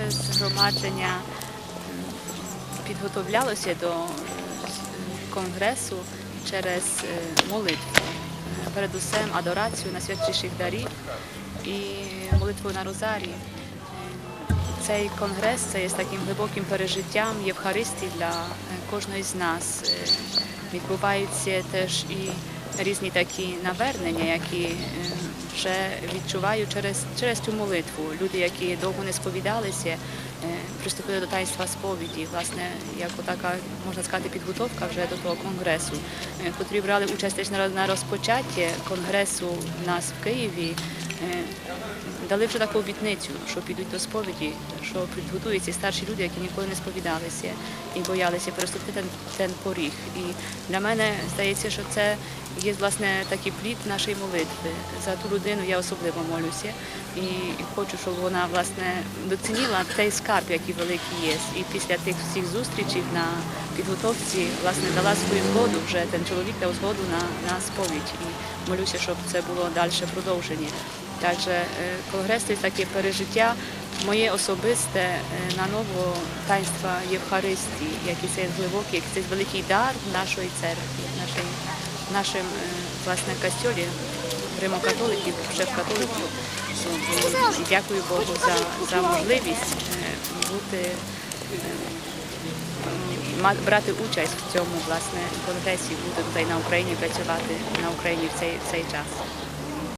нагромадження м, підготовлялося до е, конгресу через е, молитву. Передусім адорацію на святіших дарів і молитву на Розарії. Е, Цей конгрес це є таким глибоким пережиттям Євхаристії для е, кожної з нас. Відбуваються теж і різні такі навернення, які е, вже відчуваю через, через цю молитву. Люди, які довго не сповідалися, е, приступили до таїнства сповіді, власне, як така, можна сказати, підготовка вже до того конгресу, е, котрі брали участь на розпочатті конгресу в нас в Києві. Е, Дали вже таку обітницю, що підуть до сповіді, що підготуються старші люди, які ніколи не сповідалися і боялися переступити ten поріг. І для мене здається, що це є власне такий плід нашої молитви. За ту людину я особливо молюся і хочу, щоб вона власне доцінила той скарб, який великий є. І після тих всіх зустрічей на підготовці власне дала свою згоду. Вже ten чоловік дав згоду на, на сповідь. І молюся, щоб це було далі продовження. E, jest takie przeżycia moje osobiste e, na nowo taństwa Eucharystii, jakie jest głębokie, jaki jest wielki dar naszej cerkwi, naszej, naszym e, własnym kościele, римокатоликів, шеф-католиків. Дякую Богу за, за можливість е, бути, е, брати участь в цьому власне конгресі, бути тут на Україні, працювати на Україні в цей, в цей час.